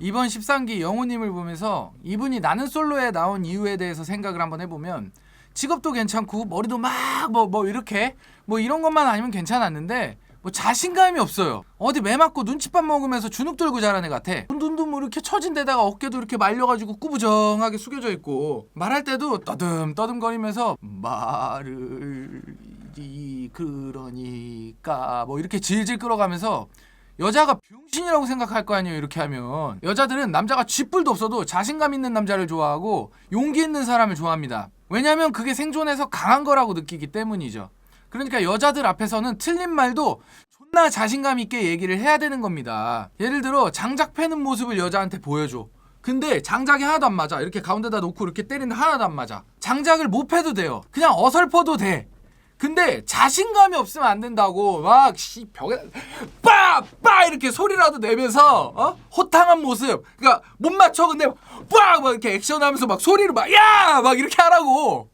이번 13기 영호님을 보면서 이분이 나는 솔로에 나온 이유에 대해서 생각을 한번 해보면 직업도 괜찮고 머리도 막뭐뭐 이렇게 뭐 이런 것만 아니면 괜찮았는데 뭐 자신감이 없어요. 어디 매 맞고 눈칫밥 먹으면서 주눅 들고 자란 애 같아. 눈도 뭐 이렇게 처진 데다가 어깨도 이렇게 말려가지고 꾸부정하게 숙여져 있고 말할 때도 떠듬 떠듬거리면서 말을 이 그러니까 뭐 이렇게 질질 끌어가면서 여자가 병신이라고 생각할 거 아니에요 이렇게 하면. 여자들은 남자가 쥐뿔도 없어도 자신감 있는 남자를 좋아하고 용기 있는 사람을 좋아합니다. 왜냐면 그게 생존에서 강한 거라고 느끼기 때문이죠. 그러니까 여자들 앞에서는 틀린 말도 존나 자신감 있게 얘기를 해야 되는 겁니다. 예를 들어 장작 패는 모습을 여자한테 보여줘. 근데 장작이 하나도 안 맞아. 이렇게 가운데다 놓고 이렇게 때리는데 하나도 안 맞아. 장작을 못 패도 돼요. 그냥 어설퍼도 돼. 근데 자신감이 없으면 안 된다고 막 씨 벽에 빠빠 이렇게 소리라도 내면서 어? 호탕한 모습. 그러니까 못 맞춰. 근데 빠막 이렇게 액션하면서 막 소리를 막 야! 막 이렇게 하라고.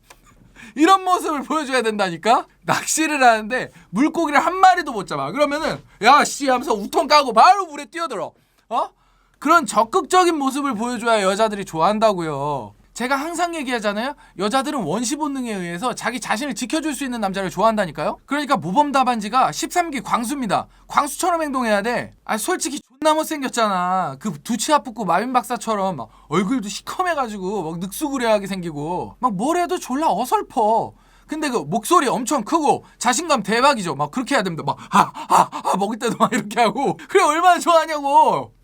이런 모습을 보여줘야 된다니까? 낚시를 하는데 물고기를 한 마리도 못 잡아. 그러면은 야 씨! 하면서 우통 까고 바로 물에 뛰어들어. 어? 그런 적극적인 모습을 보여줘야 여자들이 좋아한다고요. 제가 항상 얘기하잖아요. 여자들은 원시 본능에 의해서 자기 자신을 지켜줄 수 있는 남자를 좋아한다니까요. 그러니까 모범 답안지가 13기 광수입니다. 광수처럼 행동해야 돼. 아 솔직히 존나 못생겼잖아. 그 두치 아프고 마윈 박사처럼 막 얼굴도 시커매가지고 막 늑수구레하게 생기고 막 뭘 해도 졸라 어설퍼. 근데 그 목소리 엄청 크고 자신감 대박이죠. 막 그렇게 해야 됩니다. 막 하하하 먹을 때도 막 이렇게 하고 그래 얼마나 좋아하냐고.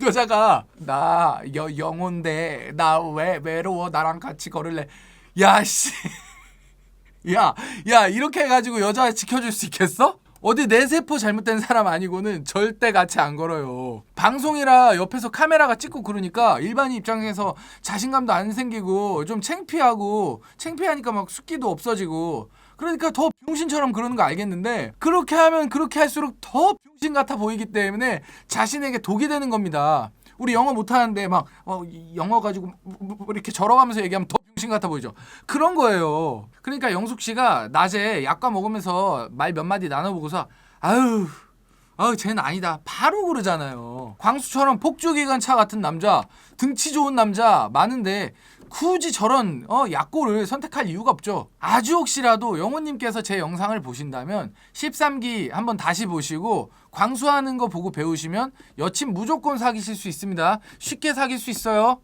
여자가 나 여, 영혼데 나 왜 외로워? 나랑 같이 걸을래? 야씨. 야, 야 이렇게 해가지고 여자 지켜줄 수 있겠어? 어디 내 세포 잘못된 사람 아니고는 절대 같이 안 걸어요. 방송이라 옆에서 카메라가 찍고 그러니까 일반인 입장에서 자신감도 안 생기고 좀 창피하고 창피하니까 막 숫기도 없어지고 그러니까 더 병신처럼 그러는 거 알겠는데 그렇게 하면 그렇게 할수록 더 병신 같아 보이기 때문에 자신에게 독이 되는 겁니다. 우리 영어 못하는데 막 어, 이 영어 가지고 뭐, 뭐 이렇게 절어가면서 얘기하면 더 병신 같아 보이죠. 그런 거예요. 그러니까 영숙 씨가 낮에 약과 먹으면서 말 몇 마디 나눠보고서 아유 아유 쟤는 아니다 바로 그러잖아요. 광수처럼 폭주기관차 같은 남자 등치 좋은 남자 많은데 굳이 저런 어 약골을 선택할 이유가 없죠. 아주 혹시라도 영호님께서 제 영상을 보신다면 13기 한번 다시 보시고 광수하는 거 보고 배우시면 여친 무조건 사귀실 수 있습니다. 쉽게 사귈 수 있어요.